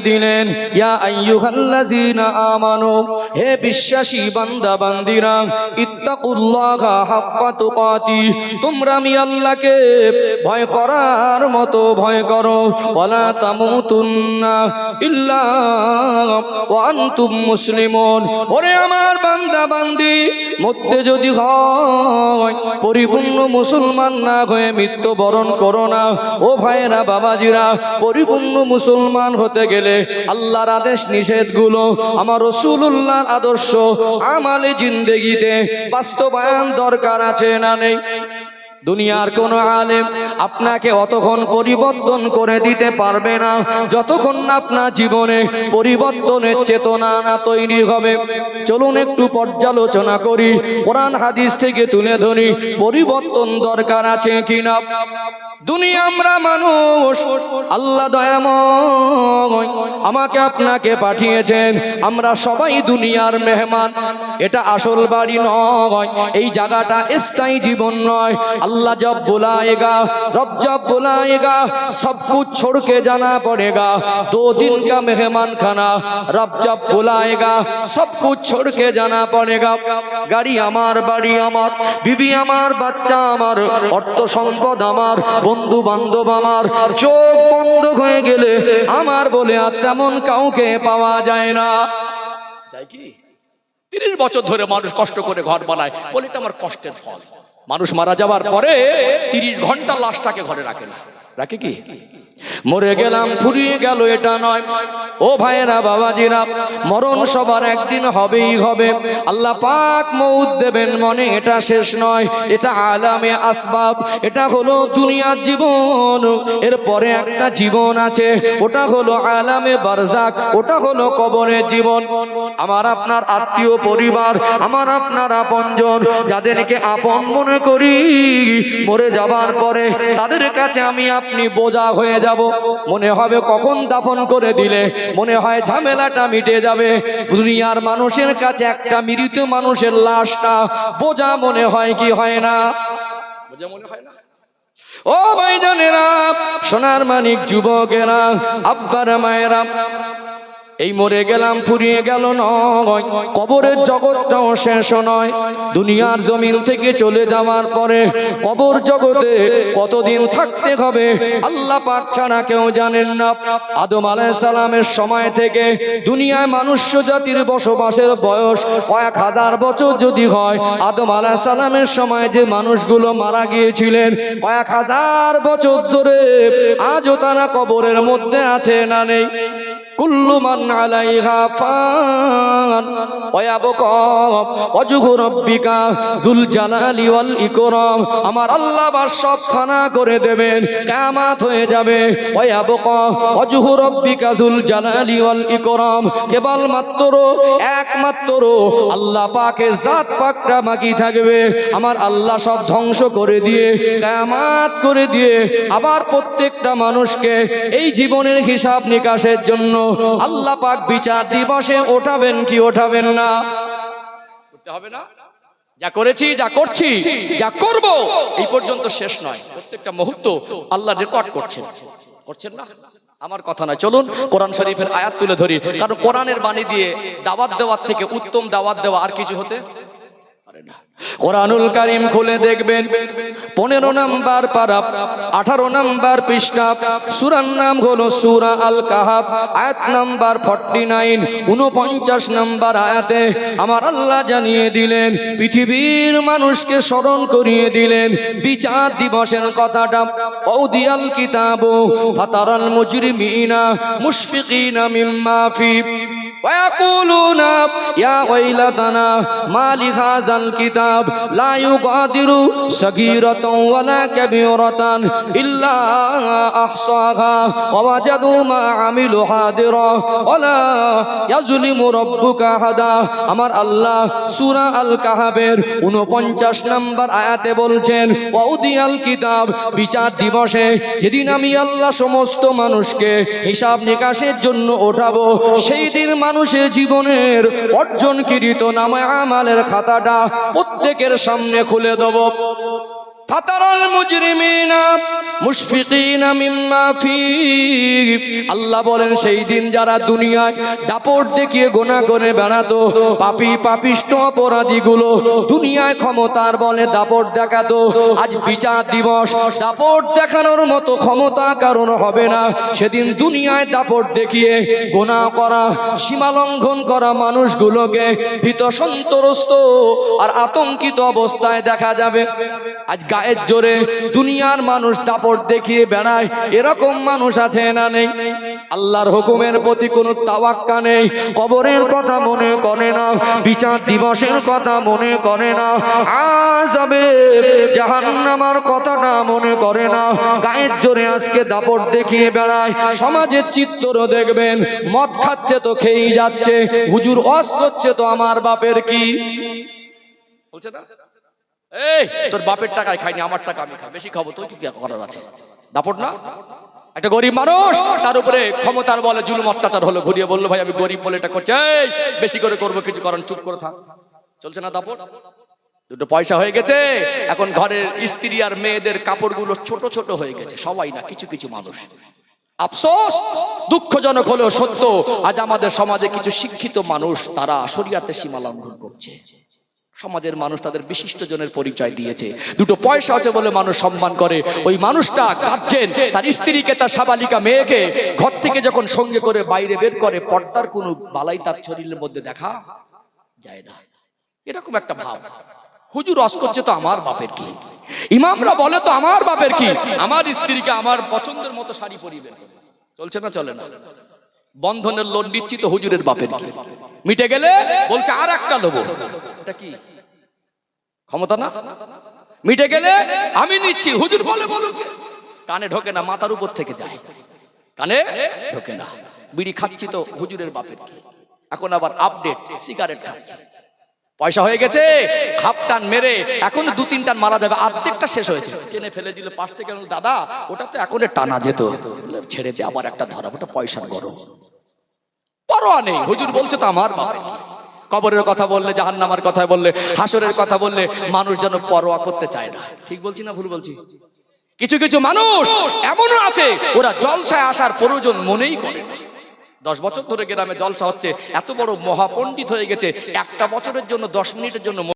দিলেন হে বিশ্বাসী বান্দা তোমরা আল্লাহকে ভয় করার মতো ভয় করো, ওয়ালা তামুতুন্না ইল্লা ওয়া আনতুম মুসলিমুন। ওরে আমার বান্দা বান্দি মধ্যে যদি হয়, পরিপূর্ণ মুসলমান না হয়ে মৃত্যুবরণ করো না। ও ভাইয়েরা, বাবাজিরা, পরিপূর্ণ মুসলমান হতে গেলে আল্লাহর আদেশ নিষেধগুলো, আমার রসুল্লাহর আদর্শ আমালে জিন্দেগিতে বাস্তবায়ন দরকার আছে না নেই? দুনিয়ার কোন আলেম আপনাকে অতক্ষণ পরিবর্তন করে দিতে পারবে না, যতক্ষণ না আপনার জীবনে পরিবর্তনের চেতনা না তৈরি হবে। চলুন একটু পর্যালোচনা করি, কোরআন হাদিস থেকে তুলে ধরি, পরিবর্তন দরকার আছে কিনা? দুনিয়া আমরা মানুষ, আল্লাহ দয়াময় আমাকে আপনাকে পাঠিয়েছেন। আমরা সবাই দুনিয়ার মেহমান, এটা আসল বাড়ি নয়, এই জায়গাটা স্থায়ী জীবন নয়। আল্লাহ জব বোলায়েগা রব জব বোলায়েগা সব কুছ ছোড়কে জানা পড়েগা। দো দিন কা মেহমান খানা রব জব বোলায়েগা সব কুছ ছোড়কে জানা পড়েগা। গাড়ি আমার, বাড়ি আমার, বিবি আমার, বাচ্চা আমার, অর্থ সম্পদ আমার, বন্ধু বান্ধব আমার চোখ বন্ধ হয়ে গেলে আমার বলে আর তেমন কাউকে পাওয়া যায় না। তিরিশ বছর ধরে মানুষ কষ্ট করে ঘর বানায়, বলে এটা আমার কষ্টের ফল। মানুষ মারা যাওয়ার পরে তিরিশ ঘণ্টা লাশটাকে ঘরে রাখে না। রাখে কি? মরে গেলাম, ফুরিয়ে গেল, এটা নয়। ও ভাইয়েরা, বাবাজিরা, মরণ সবার একদিন হবেই হবে। আল্লাহ পাক মৌত দেবেন মনে, এটা শেষ নয়। এটা আলামে আসবাব, এটা হলো দুনিয়ার জীবন। এরপরে একটা জীবন আছে, ওটা হলো আলামে বারজাক ওটা হলো কবরের জীবন। আমার আপনার আত্মীয় পরিবার, আমার আপনার আপনজন, যাদেরকে আপন মনে করি, মরে যাবার পরে তাদের কাছে আমি আপনি বোঝা হয়ে যাব। মনে হবে কখন দাফন করে দিলে। মনে হয় ঝামেলাটা মিটে যাবে। দুনিয়ার মানুষের কাছে একটা মৃত মানুষের লাশটা বোঝা মনে হয় কি হয় না? বোঝা মনে হয় না? ও ভাইজানেরা সোনার মানিক যুবকেরা আব্বার মায়েরা এই মরে গেলাম, ফুরিয়ে গেল নয়। কবরের জগৎটাও শেষ নয়। দুনিয়ার জমিন থেকে চলে যাওয়ার পরে কবর জগতে কতদিন থাকতে হবে আল্লাহ পাক ছাড়া কেউ জানেন না। আদম সালামের সময় থেকে দুনিয়ায় মনুষ্য জাতির বসবাসের বয়স কয়েক হাজার বছর যদি হয়, আদম সালামের সময় যে মানুষগুলো মারা গিয়েছিলেন কয়েক হাজার বছর ধরে, আজও তারা কবরের মধ্যে আছে না নেই? আমার আল্লাহ সব ফানা করে দেবেন, কিয়ামত হয়ে যাবে। ওয়াবকা একমাত্র আল্লাহ পাকের জাত পাকটা বাকি থাকবে। আমার আল্লাহ সব ধ্বংস করে দিয়ে, কিয়ামত করে দিয়ে আবার প্রত্যেকটা মানুষকে এই জীবনের হিসাব নিকাশের জন্য আল্লাহ পাক বিচার দিবসে ওঠাবেন কি ওঠাবেন না? করতে হবে না? যা করেছি, যা করছি, যা করব, এই পর্যন্ত শেষ নয়। প্রত্যেকটা মুহূর্ত আল্লাহ রেকর্ড করছেন। করছেন না? আমার কথা না চলুন কোরআন শরীফের আয়াত তুলে ধরি। কারণ কোরআনের বাণী দিয়ে দাওয়াত দেওয়ার থেকে উত্তম দাওয়াত দেওয়া আর কিছু হতে কোরআনুল কারিম খুলে দেখবেন, পনেরো নাম্বার পারা, আঠারো নাম্বার পৃষ্ঠা, সুরার নাম হলো সুরা আল কাহাব আয়াত নাম্বার ফর্টি নাইন উনপঞ্চাশ নাম্বার আয়াতে আমার আল্লাহ জানিয়ে দিলেন, পৃথিবীর মানুষকে স্মরণ করিয়ে দিলেন, বিচার দিবসের কথাটা ঔদিয়াল কিতাব, ফাতারাল মুজরিমিনা, মুশফিকিনা মিম্মা ফি ويقولون يا ويلتنا ما لهذا الكتاب لا يغادر صغيرة ولا كبيرة إلا أحصاها ووجدوا ما عملوا حاضرا ولا يظلم ربك أحدا আমার আল্লাহ সূরা আল কাহাবের 49 নম্বর আয়াতে বলছেন ওয়াউদিয়াল কিতাব বিচার দিবসে যেদিন আমি আল্লাহ সমস্ত মানুষকে হিসাব নিকাশের জন্য ওঠাবো সেই দিন মানুষের জীবনের অর্জনকৃত নামে আমালের খাতাটা প্রত্যেকের সামনে খুলে দেব। ফাতারাল মুজরিমিনা, মুশফিকিনা মিম্মা ফি। আল্লাহ বলেন, সেই দিন যারা দুনিয়ায় দাপট দেখিয়ে গোনা করে বেড়াতো, পাপী পাপিষ্ট অপরাধীগুলো দুনিয়ায় ক্ষমতার বলে দাপট দেখাতো। আজ বিচার দিবস, দাপট দেখানোর মতো ক্ষমতা কারণ হবে না। সেদিন দুনিয়ায় দাপট দেখিয়ে গোনা করা, সীমা লঙ্ঘন করা মানুষগুলোকে ভীত সন্তরস্ত আর আতঙ্কিত অবস্থায় দেখা যাবে। আজ গায়ের জোরে দুনিয়ার মানুষ দাপট দেখিয়ে বেড়ায়। এরকম মানুষ আছে না নেই? আল্লাহর হুকুমের প্রতি কোনো তাওয়াক্কা নেই। কবরের কথা মনে করে না। বিচার দিবসের কথা মনে করে না। আজাবে জাহান্নামার কথাটা মনে করে না। গায়ের জোরে আজকে দাপট দেখিয়ে বেড়ায়। সমাজের চিত্র দেখবেন, মদ খাচ্ছে তো খেয়েই যাচ্ছে। হুজুর অস করছে তো আমার বাপের কি? বলছে না? এই তোর বাপের টাকায় খাইনি আমার টাকা আমি খাই বেশি খাব তো কি করার আছে। দাপট না? একটা গরিব মানুষ তার উপরে ক্ষমতার বলে জুলুম অত্যাচার হলো ঘুরিয়ে বলল ভাই আমি গরিব বলে এটা করছে। এই বেশি করে করব কিছু করেন চুপ করে থাক। চলছে না দাপট? দুটো পয়সা হয়ে গেছে এখন ঘরের স্ত্রী আর মেয়েদের কাপড়গুলো ছোট ছোট হয়ে গেছে সবাই না কিছু কিছু মানুষ। আফসোস? দুঃখজনক হলেও সত্য আজ আমাদের সমাজে কিছু শিক্ষিত মানুষ তারা শরিয়াতে সীমা লঙ্ঘন করছে। সমাজের মানুষ তাদের বিশিষ্ট জনের পরিচয় দিয়েছে। দুটো পয়সা আছে বলে মানুষ সম্মান করে। ওই মানুষটা গার্জেন তার স্ত্রীকে, তার সাবালিকা মেয়েকে ঘর থেকে যখন সঙ্গে করে বাইরে বের করে, পর্দার কোনো বালাই তার শরীরের মধ্যে দেখা যায় না। এরকম একটা ভাব। হুজুর রস করছে তো আমার বাপের কি? ইমামরা বলে তো আমার বাপের কি? আমার স্ত্রীকে আমার পছন্দের মতো শাড়ি পরিবে চলছে না, চলে না? বন্ধনের লোন নিচ্ছি তো হুজুরের বাপের মিটে গেলে বলছে আর একটা নেব এটা কি? ক্ষমতা না? মিটে গেলে আমি নিচ্ছি, হুজুর বলে বলুন কানে ঢোকে না, মাথার উপর থেকে যায়। কানে ঢোকে না। বিড়ি খাচ্ছি তো হুজুরের বাপের এখন আবার আপডেট, সিগারেট খাচ্ছি। পয়সা হয়ে গেছে হাফ টান মেরে এখন দু তিন টান মারা যাবে, আর্ধেকটা শেষ হয়েছে। চেনে ফেলে দিল পাশ থেকে দাদা, ওটা তো এখন টানা যেত। ছেড়ে দিয়ে আবার একটা ধরা ওটা পয়সার গরম। পরোয়া নেই। হুজুর বলছে তো আমার কবরের কথা বললে, জাহান্নামার কথা বললে, হাসরের কথা বললে মানুষ যেন পরোয়া করতে চায় না। ঠিক বলছি না ভুল বলছি? কিছু কিছু মানুষ এমনও আছে, ওরা জলসায় আসার প্রয়োজন মনেই করে দশ বছর ধরে গ্রামে জলসা হচ্ছে, এত বড় মহাপণ্ডিত হয়ে গেছে, একটা বছরের জন্য, দশ মিনিটের জন্য